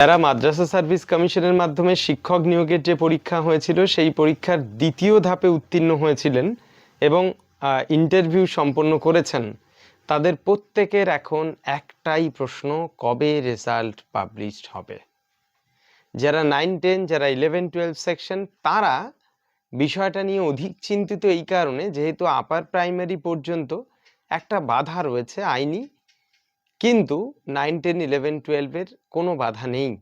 যারা মাদ্রাসা সার্ভিস কমিশনের মাধ্যমে শিক্ষক নিয়োগের যে পরীক্ষা হয়েছিল, সেই পরীক্ষার দ্বিতীয় ধাপে উত্তীর্ণ হয়েছিলেন এবং ইন্টারভিউ সম্পন্ন করেছেন। তাদের প্রত্যেকের এখন একটাই প্রশ্ন, কবে রেজাল্ট পাবলিশড হবে? যারা নাইন টেন যারা ইলেভেন টুয়েলভ সেকশন তারা বিষয়টা নিয়ে অধিক চিন্তিত এই কারণে, যেহেতু আপার প্রাইমারি পর্যন্ত একটা বাধা রয়েছে আইনি কিন্তু নাইন টেন ইলেভেন টুয়েলভের কোনো বাধা নেই।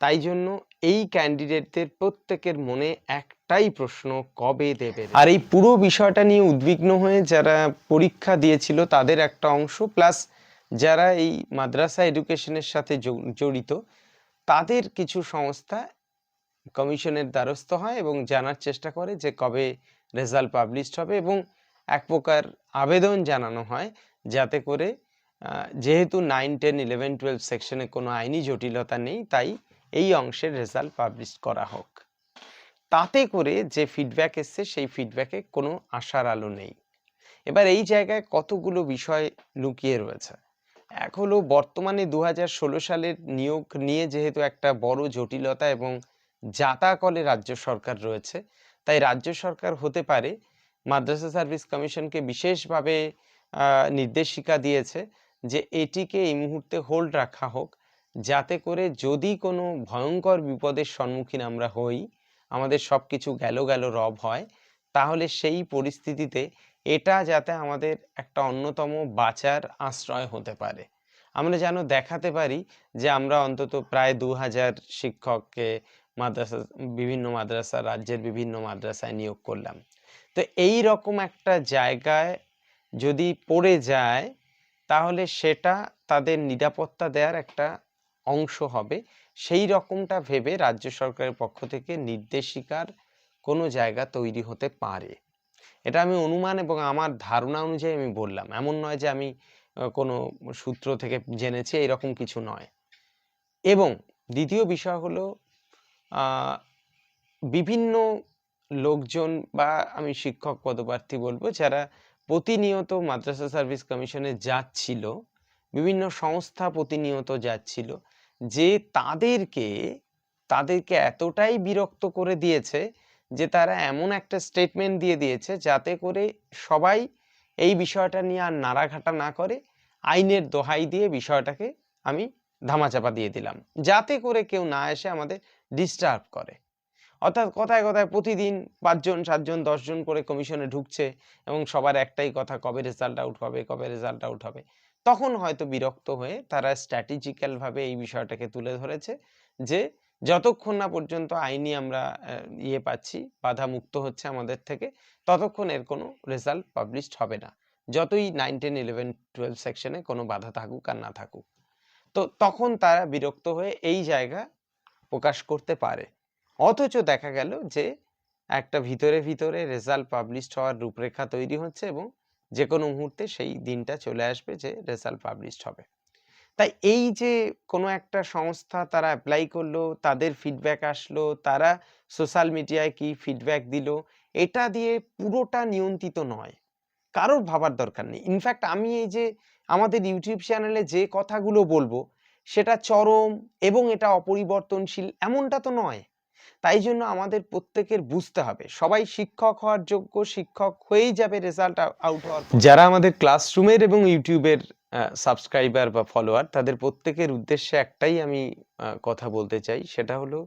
তাই জন্য এই ক্যান্ডিডেটদের প্রত্যেকের মনে একটাই প্রশ্ন, কবে দেবে? আর এই পুরো বিষয়টা নিয়ে উদ্বিগ্ন হয়ে যারা পরীক্ষা দিয়েছিল তাদের একটা অংশ প্লাস যারা এই মাদ্রাসা এডুকেশনের সাথে জড়িত, তাদের কিছু সংস্থা কমিশনের দ্বারস্থ হয় এবং জানার চেষ্টা করে যে কবে রেজাল্ট পাবলিশড হবে এবং এক প্রকার আবেদন জানানো হয় যাতে করে যেহেতু নাইন টেন ইলেভেন টুয়েলভ সেকশনে কোনো আইনি জটিলতা নেই, তাই এই অংশের রেজাল্ট পাবলিশ করা হোক। তাতে করে যে ফিডব্যাক এসছে, সেই ফিডব্যাকে কোনো আশার আলো নেই। এবার এই জায়গায় কতগুলো বিষয় লুকিয়ে রয়েছে? এক হলো, বর্তমানে দু সালের নিয়োগ নিয়ে যেহেতু একটা বড় জটিলতা এবং জাতাকলে রাজ্য সরকার রয়েছে, তাই রাজ্য সরকার হতে পারে মাদ্রাসা সার্ভিস কমিশনকে বিশেষভাবে নির্দেশিকা দিয়েছে যে এটিকে এই মুহূর্তে হোল্ড রাখা হোক। যাতে করে যদি কোনো ভয়ঙ্কর বিপদের সম্মুখীন আমরা হই, আমাদের সব কিছু গেল গেল রব হয়, তাহলে সেই পরিস্থিতিতে এটা যাতে আমাদের একটা অন্যতম বাঁচার আশ্রয় হতে পারে। আমরা যেন দেখাতে পারি যে আমরা অন্তত প্রায় দু হাজার শিক্ষককে মাদ্রাসা, বিভিন্ন মাদ্রাসা, রাজ্যের বিভিন্ন মাদ্রাসায় নিয়োগ করলাম। তো এই রকম একটা জায়গায় যদি পড়ে যায় তাহলে সেটা তাদের নিরাপত্তা দেওয়ার একটা অংশ হবে। সেই রকমটা ভেবে রাজ্য সরকারের পক্ষ থেকে নির্দেশিকার কোনো জায়গা তৈরি হতে পারে। এটা আমি অনুমান এবং আমার ধারণা অনুযায়ী আমি বললাম। এমন নয় যে আমি কোনো সূত্র থেকে জেনেছি এরকম কিছু নয়। এবং দ্বিতীয় বিষয় হলো বিভিন্ন লোকজন বা আমি শিক্ষক পদপ্রার্থী বলব যারা প্রতিনিয়ত মাদ্রাসা সার্ভিস কমিশনে যাচ্ছিল, বিভিন্ন সংস্থা প্রতিনিয়ত যাচ্ছিল, যে তাদেরকে তাদেরকে এতটাই বিরক্ত করে দিয়েছে যে তারা এমন একটা স্টেটমেন্ট দিয়ে দিয়েছে যাতে করে সবাই এই বিষয়টা নিয়ে আর নাড়াঘাটা না করে, আইনের দোহাই দিয়ে বিষয়টাকে আমি ধামাচাপা দিয়ে দিলাম। যাতে করে কেউ না এসে আমাদের ডিস্টার্ব করে। অর্থাৎ কথায় কথায় প্রতিদিন পাঁচজন, সাতজন, দশজন করে কমিশনে ঢুকছে এবং সবার একটাই কথা, কবে রেজাল্ট আউট হবে, কবে রেজাল্ট আউট হবে। তখন হয়তো বিরক্ত হয়ে তারা স্ট্র্যাটেজিক্যাল ভাবে এই বিষয়টাকে তুলে ধরেছে যে, যতক্ষণ না পর্যন্ত আইনি আমরা ইয়ে পাচ্ছি, বাধা মুক্ত হচ্ছে আমাদের থেকে, ততক্ষণ এর কোনো রেজাল্ট পাবলিশড হবে না। যতই নাইন টেন ইলেভেন টুয়েলভ সেকশনে কোনো বাধা থাকুক আর না থাকুক। তো তখন তারা বিরক্ত হয়ে এই জায়গা প্রকাশ করতে পারে। অথচ দেখা গেল যে একটা ভিতরে ভিতরে রেজাল্ট পাবলিশড হওয়ার রূপরেখা তৈরি হচ্ছে এবং যে কোনো মুহূর্তে সেই দিনটা চলে আসবে যে রেজাল্ট পাবলিশড হবে। তাই এই যে কোনো একটা সংস্থা তারা অ্যাপ্লাই করল, তাদের ফিডব্যাক আসলো, তারা সোশ্যাল মিডিয়ায় কি ফিডব্যাক দিল, এটা দিয়ে পুরোটা নিয়ন্ত্রিত নয়। কারোর ভাবার দরকার নেই। ইনফ্যাক্ট আমি এই যে আমাদের ইউটিউব চ্যানেলে যে কথাগুলো বলব, সেটা চরম এবং এটা অপরিবর্তনশীল এমনটা তো নয়। তাই জন্য আমাদের প্রত্যেকের বুঝতে হবে। সবাই শিক্ষক হওয়ার যোগ্য, শিক্ষক হয়েই যাবে রেজাল্ট আউট হওয়ার যারা আমাদের ক্লাসরুমের এবং ইউটিউবের সাবস্ক্রাইবার বা ফলোয়ার তাদের প্রত্যেকের উদ্দেশ্যে একটাই আমি কথা বলতে চাই, সেটা হলো,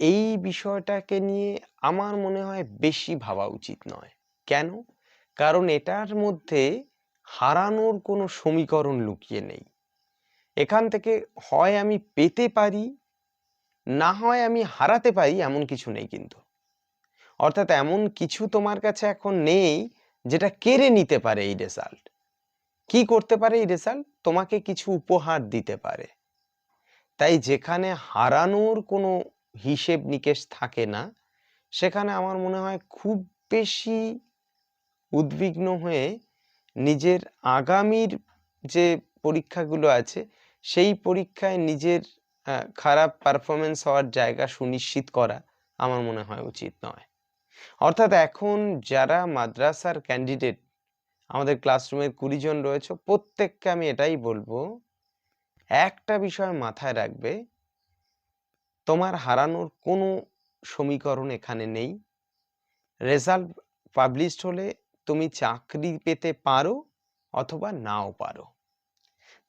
এই বিষয়টাকে নিয়ে আমার মনে হয় বেশি ভাবা উচিত নয়। কেন? কারণ এটার মধ্যে হারানোর কোনো সমীকরণ লুকিয়ে নেই। এখান থেকে হয় আমি পেতে পারি না হয় আমি হারাতে পারি, এমন কিছু নেই কিন্তু। অর্থাৎ এমন কিছু তোমার কাছে এখন নেই, যেটা কেড়ে নিতে পারে এই রেজাল্ট কি করতে পারে এই রেজাল্ট তোমাকে কিছু উপহার দিতে পারে। তাই যেখানে হারানোর কোনো হিসেব নিকেশ থাকে না, সেখানে আমার মনে হয় খুব বেশি উদ্বিগ্ন হয়ে নিজের আগামীর যে পরীক্ষাগুলো আছে, সেই পরীক্ষায় নিজের খারাপ পারফরমেন্স হওয়ার জায়গা সুনিশ্চিত করা আমার মনে হয় উচিত নয়। অর্থাৎ এখন যারা মাদ্রাসার ক্যান্ডিডেট আমাদের ক্লাসরুমের কুড়ি জন রয়েছে, প্রত্যেককে আমি এটাই বলব, একটা বিষয় মাথায় রাখবে, তোমার হারানোর কোনো সমীকরণ এখানে নেই। রেজাল্ট পাবলিশড হলে তুমি চাকরি পেতে পারো অথবা নাও পারো।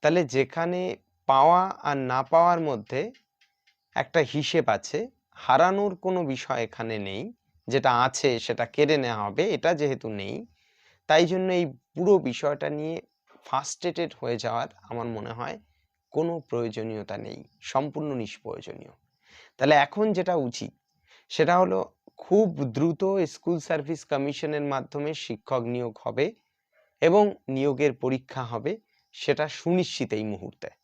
তাহলে যেখানে পাওয়া আর না পাওয়ার মধ্যে একটা হিসেব আছে। হারানোর কোনো বিষয় এখানে নেই। যেটা আছে সেটা কেড়ে নেওয়া হবে, এটা যেহেতু নেই। তাই জন্য এই পুরো বিষয়টা নিয়ে ফার্স্টেটেড হয়ে যাওয়ার আমার মনে হয় কোনো প্রয়োজনীয়তা নেই। সম্পূর্ণ নিষ্প্রয়োজনীয়। তাহলে এখন যেটা উচিত, সেটা হলো খুব দ্রুত স্কুল সার্ভিস কমিশনের মাধ্যমে শিক্ষক নিয়োগ হবে এবং নিয়োগের পরীক্ষা হবে, সেটা সুনিশ্চিত এই মুহূর্তে।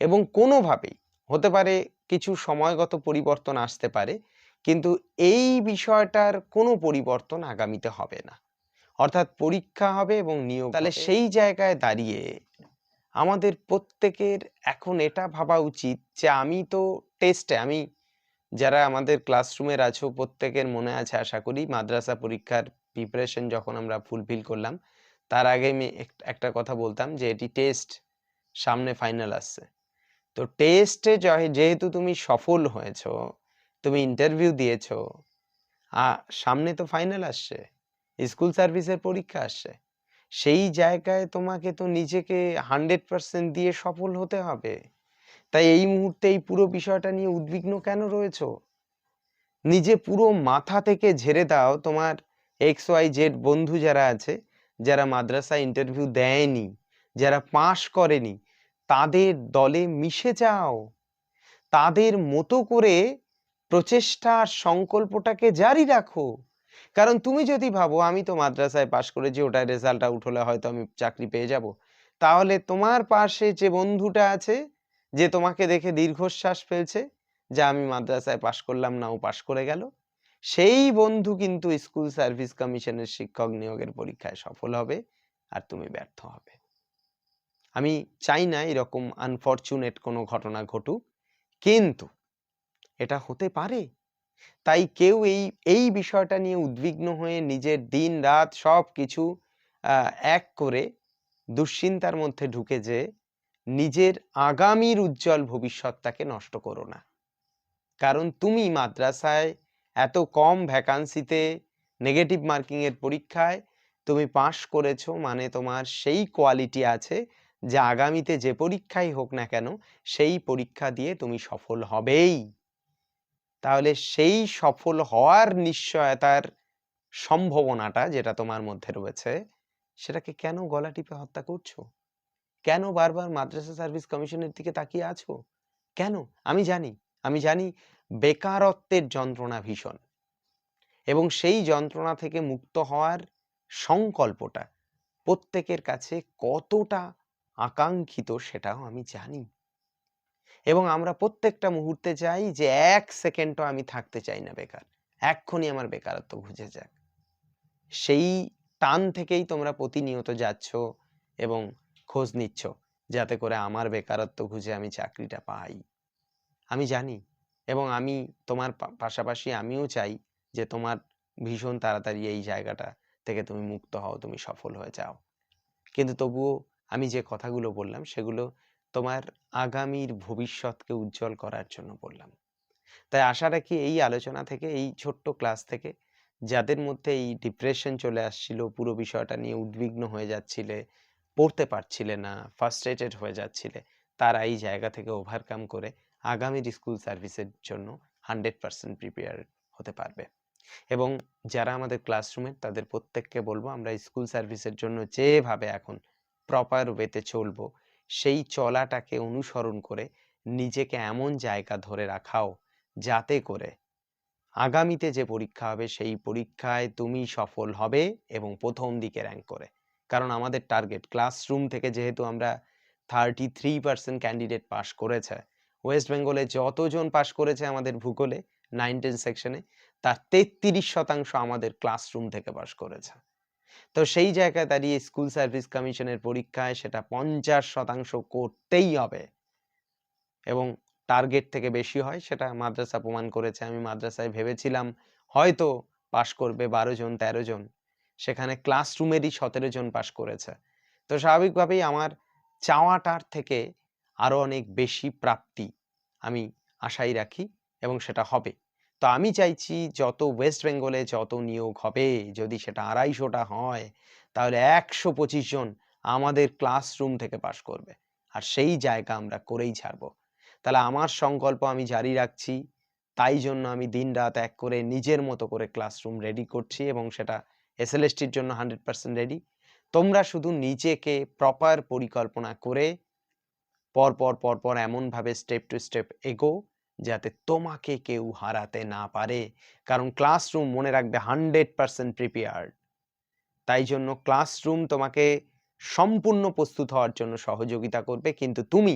এবং কোনোভাবেই হতে পারে কিছু সময়গত পরিবর্তন আসতে পারে কিন্তু এই বিষয়টার কোনো পরিবর্তন আগামীতে হবে না। অর্থাৎ পরীক্ষা হবে এবং নিয়োগ তাহলে সেই জায়গায় দাঁড়িয়ে আমাদের প্রত্যেকের এখন এটা ভাবা উচিত যে আমি তো টেস্টে আমি যারা আমাদের ক্লাসরুমের আছো প্রত্যেকের মনে আছে আশা করি মাদ্রাসা পরীক্ষার প্রিপারেশন যখন আমরা ফুলফিল করলাম তার আগে আমি একটা কথা বলতাম যে এটি টেস্ট। সামনে ফাইনাল আসছে। তো টেস্টে যেহেতু তুমি সফল হয়েছো, তুমি ইন্টারভিউ দিয়েছ সামনে তো ফাইনাল আসছে স্কুল সার্ভিসের পরীক্ষা আসছে, সেই জায়গায় তোমাকে তো নিজেকে হান্ড্রেড পার্সেন্ট দিয়ে সফল হতে হবে। তাই এই মুহূর্তে এই পুরো বিষয়টা নিয়ে উদ্বিগ্ন কেন রয়েছো? নিজে পুরো মাথা থেকে ঝেড়ে দাও তোমার এক্স ওয়াই জেড বন্ধু যারা আছে, যারা মাদ্রাসা ইন্টারভিউ দেয়নি। যারা পাশ করেনি, তাদের দলে মিশে যাও। তাদের মতো করে প্রচেষ্টা আর সংকল্পটাকে জারি রাখো। কারণ তুমি যদি ভাবো, আমি তো মাদ্রাসায় পাশ করেছি, ওটার রেজাল্ট আউট হলে হয়তো আমি চাকরি পেয়ে যাব। তাহলে তোমার পাশে যে বন্ধুটা আছে, যে তোমাকে দেখে দীর্ঘশ্বাস ফেলছে যা, আমি মাদ্রাসায় পাশ করলাম না ও পাশ করে গেল। সেই বন্ধু কিন্তু স্কুল সার্ভিস কমিশনের শিক্ষক নিয়োগের পরীক্ষায় সফল হবে আর তুমি ব্যর্থ হবে। আমি চাই না এরকম আনফরচুনেট কোনো ঘটনা ঘটুক, কিন্তু এটা হতে পারে। তাই কেউ এই এই বিষয়টা নিয়ে উদ্বিগ্ন হয়ে নিজের দিন রাত সব কিছু এক করে দুশ্চিন্তার মধ্যে ঢুকে যে নিজের আগামীর উজ্জ্বল ভবিষ্যৎটাকে নষ্ট করো না। কারণ তুমি মাদ্রাসায় এত কম ভ্যাকান্সিতে নেগেটিভ মার্কিংয়ের পরীক্ষায় তুমি পাশ করেছ মানে তোমার সেই কোয়ালিটি আছে যে আগামীতে যে পরীক্ষাই হোক না কেন, সেই পরীক্ষা দিয়ে তুমি সফল হবেই। তাহলে সেই সফল হওয়ার নিশ্চয়তার সম্ভাবনাটা যেটা তোমার মধ্যে রয়েছে, সেটাকে কেন গলা টিপে হত্যা করছ? কেন বারবার মাদ্রাসা সার্ভিস কমিশনের দিকে তাকিয়ে আছো? কেন? আমি জানি আমি জানি বেকারত্বের যন্ত্রণা ভীষণ। এবং সেই যন্ত্রণা থেকে মুক্ত হওয়ার সংকল্পটা প্রত্যেকের কাছে কতটা আকাঙ্ক্ষিত সেটাও আমি জানি। এবং আমরা প্রত্যেকটা মুহূর্তে চাই যে এক সেকেন্ডও আমি থাকতে চাই না বেকার। এক্ষুনি আমার বেকারত্ব ঘুচে যাক। সেই টান থেকেই তোমরা প্রতিনিয়ত যাচ্ছ এবং খোঁজ নিচ্ছ যাতে করে আমার বেকারত্ব খুঁজে আমি চাকরিটা পাই। আমি জানি এবং আমি তোমার পাশাপাশি আমিও চাই যে তোমার ভীষণ তাড়াতাড়ি এই জায়গাটা থেকে তুমি মুক্ত হও, তুমি সফল হয়ে যাও। কিন্তু তবুও আমি যে কথাগুলো বললাম, সেগুলো তোমার আগামীর ভবিষ্যৎকে উজ্জ্বল করার জন্য বললাম। তাই আশা রাখি এই আলোচনা থেকে, এই ছোট্ট ক্লাস থেকে যাদের মধ্যে এই ডিপ্রেশন চলে আসছিল, পুরো বিষয়টা নিয়ে উদ্বিগ্ন হয়ে যাচ্ছিলে, পড়তে পারছিলে না ফার্স্ট্রেটেড হয়ে যাচ্ছিলে, তারা এই জায়গা থেকে ওভারকাম করে আগামীর স্কুল সার্ভিসের জন্য হান্ড্রেড পার্সেন্ট প্রিপেয়ার হতে পারবে। এবং যারা আমাদের ক্লাসরুমের তাদের প্রত্যেককে বলব, আমরা স্কুল সার্ভিসের জন্য যেভাবে এখন প্রপার ওয়েতে চলবো। সেই চলাটাকে অনুসরণ করে নিজেকে এমন জায়গা ধরে রাখাও, যাতে করে আগামীতে যে পরীক্ষা হবে, সেই পরীক্ষায় তুমি সফল হবে এবং প্রথম দিকে র্যাঙ্ক করে। কারণ আমাদের টার্গেট ক্লাসরুম থেকে যেহেতু আমরা thirty three percent candidate pass করেছে ওয়েস্ট বেঙ্গলে যতজন পাশ করেছে আমাদের ভূগোলে নাইন টেন সেকশনে তার তেত্রিশ শতাংশ আমাদের ক্লাসরুম থেকে পাশ করেছে। তো সেই জায়গায় দাঁড়িয়ে স্কুল সার্ভিস কমিশনের পরীক্ষায় সেটা পঞ্চাশ শতাংশ করতেই হবে। এবং টার্গেট থেকে বেশি হয় সেটা মাদ্রাসা প্রমাণ করেছে। আমি মাদ্রাসায় ভেবেছিলাম হয়তো পাশ করবে বারো জন, তেরো জন। সেখানে ক্লাসরুমেরই সতেরো জন পাশ করেছে। তো স্বাভাবিকভাবেই আমার চাওয়াটার থেকে আরও অনেক বেশি প্রাপ্তি আমি আশাই রাখি এবং সেটা হবে। তো আমি চাইছি যত ওয়েস্ট বেঙ্গলে যত নিয়োগ হবে, যদি সেটা আড়াইশোটা হয়, তাহলে একশো পঁচিশ জন আমাদের ক্লাসরুম থেকে পাশ করবে। আর সেই জায়গা আমরা করেই ছাড়বো। তাহলে আমার সংকল্প আমি জারি রাখছি, তাই জন্য আমি দিন রাত এক করে নিজের মতো করে ক্লাসরুম রেডি করছি এবং সেটা এসএলএসটির জন্য হান্ড্রেড পার্সেন্ট রেডি তোমরা শুধু নিজেকে প্রপার পরিকল্পনা করে পর পর পর পর এমনভাবে স্টেপ টু স্টেপ এগো যাতে তোমাকে কেউ হারাতে না পারে। কারণ ক্লাসরুম মনে রাখবে হান্ড্রেড পার্সেন্ট প্রিপেয়ার্ড তাই জন্য ক্লাসরুম তোমাকে সম্পূর্ণ প্রস্তুত হওয়ার জন্য সহযোগিতা করবে। কিন্তু তুমি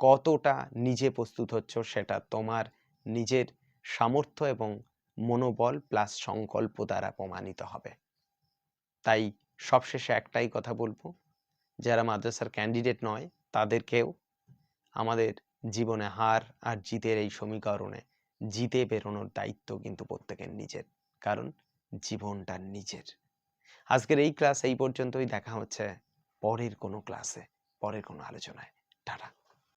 কতটা নিজে প্রস্তুত হচ্ছ সেটা তোমার নিজের সামর্থ্য এবং মনোবল প্লাস সংকল্প দ্বারা প্রমাণিত হবে। তাই সবশেষে একটাই কথা বলব, যারা মাদ্রাসার ক্যান্ডিডেট নয়, তাদেরকেও আমাদের জীবনে হার আর জিতের এই সমীকরণে জিতে বেরোনোর দায়িত্ব কিন্তু প্রত্যেকের নিজের, কারণ জীবনটা নিজের। আজকের এই ক্লাস এই পর্যন্তই, দেখা হচ্ছে পরের কোনো ক্লাসে পরের কোনো আলোচনায়। টাটা।